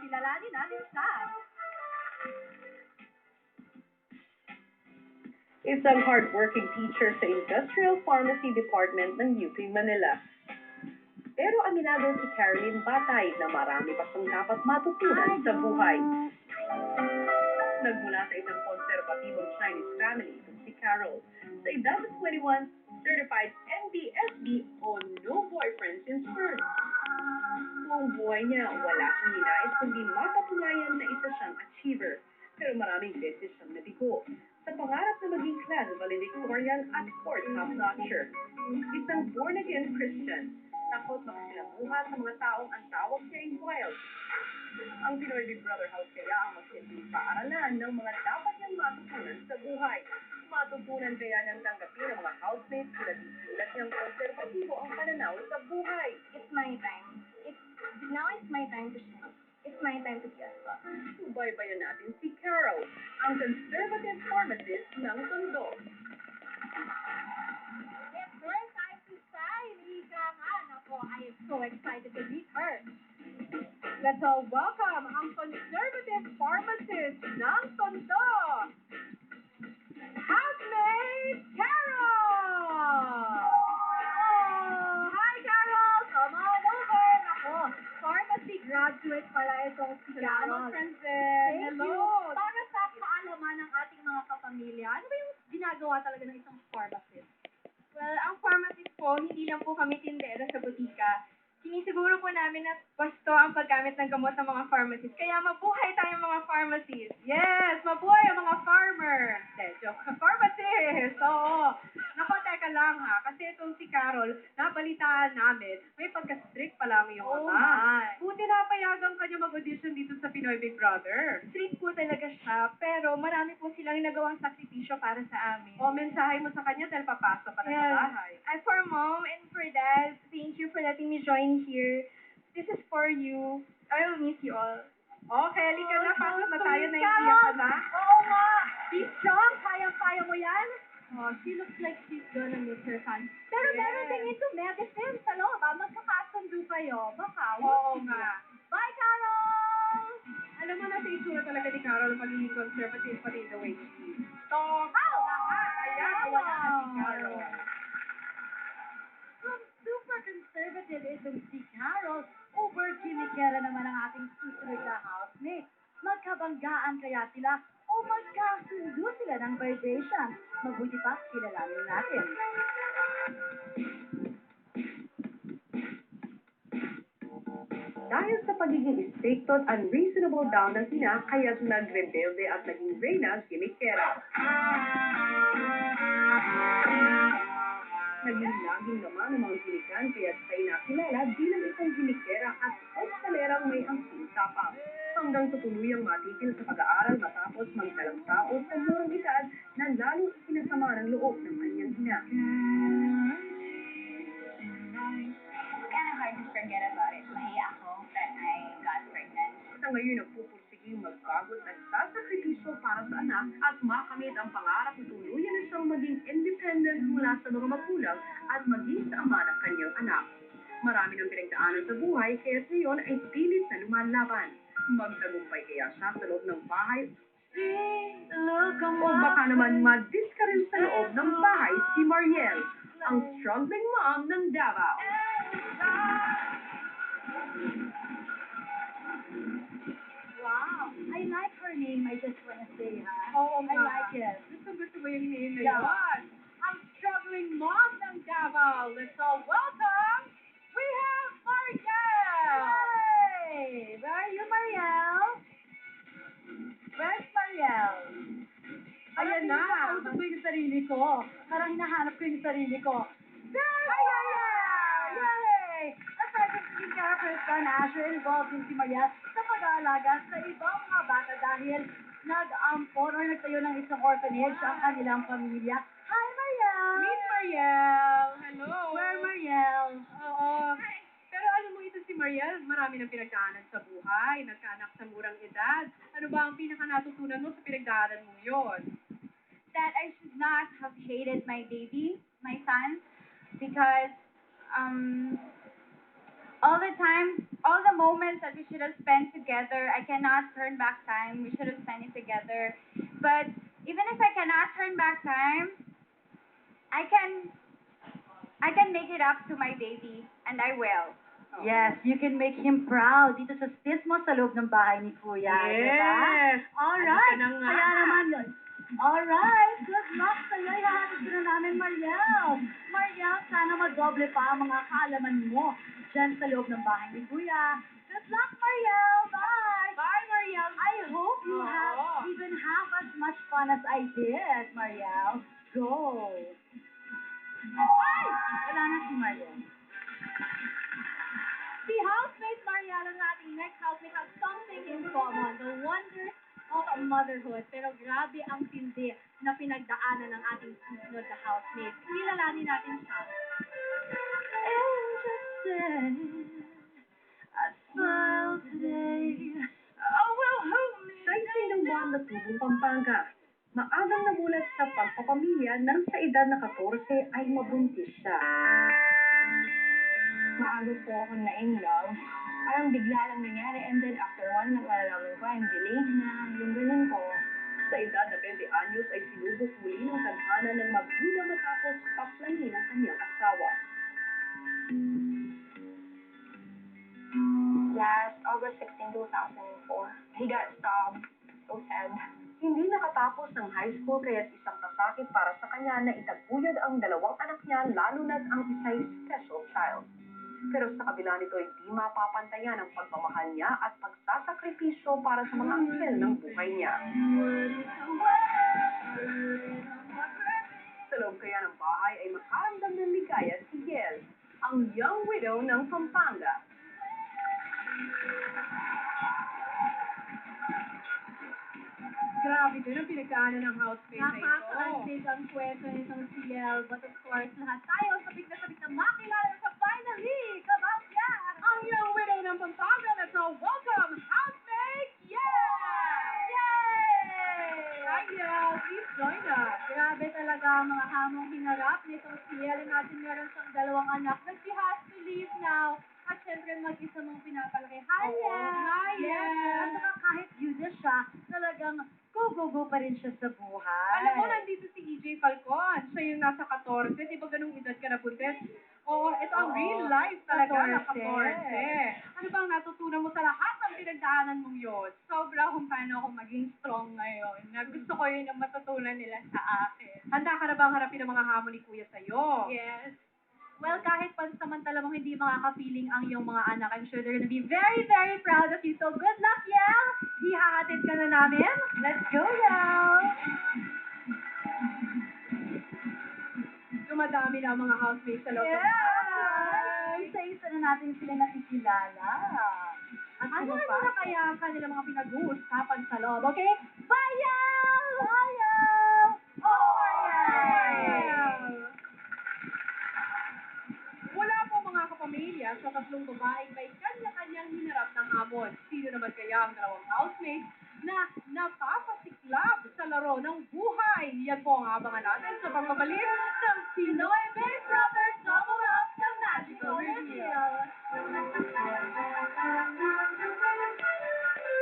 kilalanin natin siya. Isang hardworking teacher sa Industrial Pharmacy Department ng UP Manila. Pero aminado si Caroline Batay na marami pa siyang dapat matutunan sa buhay. Nagmula sa isang konserbatibong Chinese family itong si Carol. Sa edad na 21, certified NBSB o No Boyfriend Since Birth. Buhay niya, wala siyang ninais kundi mapatunayan na isa siyang achiever. Pero maraming beses siyang nabigo sa pangarap na maging class valedictorian at court top-notcher. Isang born-again Christian, takot makasilamuha sa mga taong ang tawag niya ay wild. Ang Pinoy Big Brother House kaya ang magsilbing paaralan ng mga dapat niyang matutunan sa buhay. Matutunan kaya niyang tanggapin ng mga housemates sila di sulat niyang konservatibo ang pananaw sa buhay. It's my time. Now it's my time to shine. It's my time to be a star. Subaybayan natin si Carol, ang conservative pharmacist ng Tondo. It's her time to shine, Ika nga. Nako, I am so excited to meet her. Let's all welcome ang conservative pharmacist ng Tondo, pala itong si Francine. Thank Hello. you. Para sa kaalaman ng ating mga kapamilya, ano ba yung ginagawa talaga ng isang pharmacist? Well, ang pharmacist po, hindi lang po kami tindera sa butika. Sinisiguro po namin na basto ang paggamit ng gamot ng mga pharmacist. Kaya mabuhay tayong mga pharmacist. Yes, mabuhay ang mga farmer. De, joke. Pharmacist, oo. Naku, teka lang ha. Kasi itong si Carol, nabalitaan namin, may pagka-strict pa lang yung Oh ama. Buti na payagan kanya mag-audition dito sa Pinoy Big Brother. Street po talaga siya, pero marami po silang nagawang sakripisyo para sa amin. O, mensahe mo sa kanya dahil papasok pa na Yes. sa bahay. And for mom and for dad, thank you for letting me join here. This is for you. I will miss you all. Okay, halika na. Pasok na tayo. Naiiyak ka na. Oo nga. Be strong. Kayang-kaya mo yan. Oh, she looks like she's gonna miss her fans. Pero Yes. meron din into medicine sa loob. Ah, magkakasundo kayo. Baka. Oo nga. Bye, Carol! Alam mo na sa itsura talaga ni Carol magiging conservative pati the way she talks. Oh, nga. Ayan, wala na si Carol. Kung super conservative itong si Carol, over kinikera naman ang ating susunod na housemate. Magkabanggaan kaya sila magkasundo sila ng vibration. Mabuti pa, kilalanin natin. Dahil sa pagiging stricto at unreasonable daw ng ina, kaya't nagrebelde at naging reyna si Mikera. Naging laging naman ng mga gilikan kaya't siya nakilala bilang isang ginikera at oskalerang may angking tapang. Hanggang sa tuluyang matigil sa pag-aaral matapos magdalang tao sa murang edad na lalong isinasama ng loob ng kanyang ina. Sa ngayon, nagpupursiging magbago at nagsasakripisyo para sa anak at makamit ang pangarap na tuluyan na siyang maging independent mula sa mga magulang at maging sa ama ng kanyang anak. Marami ng pinagdaanan sa buhay kaya ngayon ay pilit na lumalaban. Magtagumpay kaya siya sa loob ng bahay o baka naman madiskaril sa loob ng bahay si Mariel, ang struggling mom ng Davao. Wow, I like her name. I just want to say, ha? Ayan na. Nakausap ko yung sarili ko. Parang hinahanap ko yung sarili ko. There! Mariel! Yay! Aside from taking care of her son, Asher, involved din si Mariel sa pag-aalaga sa ibang mga bata dahil nag-ampon or nagtayo ng isang orphanage ang kanilang pamilya. Hi, Mariel! Meet Mariel. Hello. Where, Mariel? Oo. Pero alam mo ito si Mariel, marami ng pinagdaanan sa buhay, nagkaanak sa murang edad. Ano ba ang pinaka natutunan mo sa pinagdaanan mo yon? That I should not have hated my baby, my son, because um, all the time, all the moments that we should have spent together, I cannot turn back time. We should have spent it together. But even if I cannot turn back time, I can, I can make it up to my baby, and I will. Yes, you can make him proud dito sa stis mo sa loob ng bahay ni Kuya, di ba? Yes. Alright, Ano ka na nga? kaya naman yun. Alright, good luck sa'yo. Ihahatid ko na namin, Mariel. Mariel, sana madoble pa ang mga kaalaman mo dyan sa loob ng bahay ni Kuya. Good luck, Mariel. Bye. Bye, Mariel. I hope you have even half as much fun as I did, Mariel. Go. Ay! Wala na si Mariel. Si housemate Mariel ang ating next housemate has something in common. The wonders of motherhood. Pero grabe ang tindi na pinagdaanan ng ating susunod na housemate. Kilalanin natin siya. I smile today. Oh, well, who Sa isinang buwan na tubong Pampanga, maagang namulat sa pagpapamilya nang sa edad na 14 ay mabuntis siya. Maaga po ako na in love. Parang bigla lang nangyari and then after one, nakalalaman ko I'm delayed Sa edad na 20 anyos ay sinubok muli ng tadhana ng magduda matapos paplanin ng kanyang asawa. Last August 16, 2004, he got stabbed. So sad. Hindi nakatapos ng high school kaya't isang pasakit para sa kanya na itaguyod ang dalawang anak niya lalo na't ang isa'y special child. Pero sa kabila nito ay di mapapantayan ang pagmamahal niya at pagsasakripisyo para sa mga anghel ng buhay niya. Sa loob kaya ng bahay ay makaramdam ng ligaya si Yel, ang young widow ng Pampanga. Grabe din ang pinagdaanan ng housemate na ito. Nakakaantig ang kwento nitong si Yel. But of course, lahat tayo sabik na sabik na makilala sa Grabe talaga ang mga hamong hinarap nitong si Yel. Imagine meron siyang dalawang anak that she has to leave now. At syempre mag-isa mong pinapalaki. Hi! Hi, Yel! At saka kahit yuda siya, talagang go-go-go pa rin siya sa buhay. Alam mo, nandito si EJ Falcon. Siya yung nasa 14. Di ba ganung edad ka na buntis? Oo, ito ang Oo. real life talaga na 14. 14. Ano bang natutunan mo sa lahat ng pinagdaanan mong yun? Sobra kung paano ako maging strong ngayon. Na gusto ko yun ang matutunan nila sa akin. Handa ka na bang harapin ang mga hamon ni Kuya sa'yo? Yes. Well, kahit pansamantala mong hindi makaka-feeling ang iyong mga anak, I'm sure they're gonna be very, very proud of you. So, good luck, Yel! Ihahatid ka na namin. Let's go, Yel! Dumadami na ang mga housemates sa loob. ng Yes! Isa-isa na natin sila nakikilala. At Ano ano na kaya ang kanilang mga pinag-uusapan sa loob, okay? Bye, Yel! Bye, Yel! Oh, Alright! Wala po mga kapamilya sa tatlong babaeng may kanya-kanyang hinarap ng hamon. Sino naman kaya ang dalawang housemates na napapasiklab sa laro ng buhay? Yan po ang abangan natin sa pagbabalik ng Pinoy Big Brothers Double Up ng Magical Reveal.